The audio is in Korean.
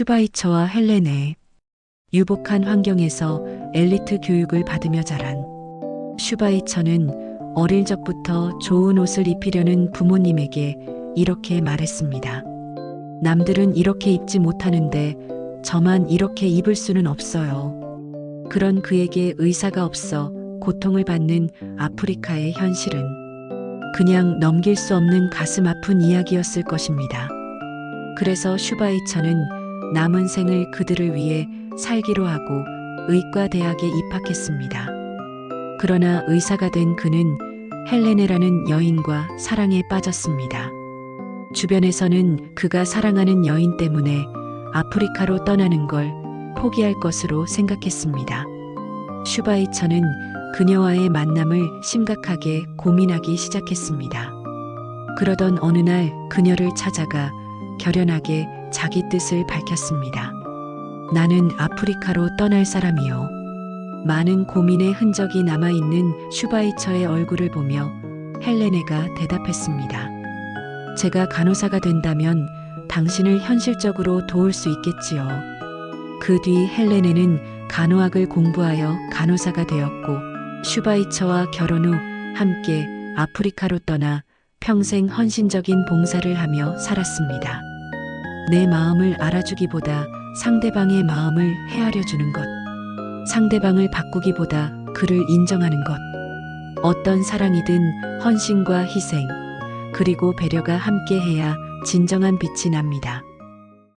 슈바이처와 헬레네. 유복한 환경에서 엘리트 교육을 받으며 자란 슈바이처는 어릴 적부터 좋은 옷을 입히려는 부모님에게 이렇게 말했습니다. 남들은 이렇게 입지 못하는데 저만 이렇게 입을 수는 없어요. 그런 그에게 의사가 없어 고통을 받는 아프리카의 현실은 그냥 넘길 수 없는 가슴 아픈 이야기였을 것입니다. 그래서 슈바이처는 남은 생을 그들을 위해 살기로 하고 의과 대학에 입학했습니다. 그러나 의사가 된 그는 헬레네라는 여인과 사랑에 빠졌습니다. 주변에서는 그가 사랑하는 여인 때문에 아프리카로 떠나는 걸 포기할 것으로 생각했습니다. 슈바이처는 그녀와의 만남을 심각하게 고민하기 시작했습니다. 그러던 어느 날 그녀를 찾아가 결연하게 자기 뜻을 밝혔습니다. 나는 아프리카로 떠날 사람이요. 많은 고민의 흔적이 남아있는 슈바이처의 얼굴을 보며 헬레네가 대답했습니다. 제가 간호사가 된다면 당신을 현실적으로 도울 수 있겠지요. 그 뒤 헬레네는 간호학을 공부하여 간호사가 되었고 슈바이처와 결혼 후 함께 아프리카로 떠나 평생 헌신적인 봉사를 하며 살았습니다. 내 마음을 알아주기보다 상대방의 마음을 헤아려 주는 것. 상대방을 바꾸기보다 그를 인정하는 것. 어떤 사랑이든 헌신과 희생, 그리고 배려가 함께 해야 진정한 빛이 납니다.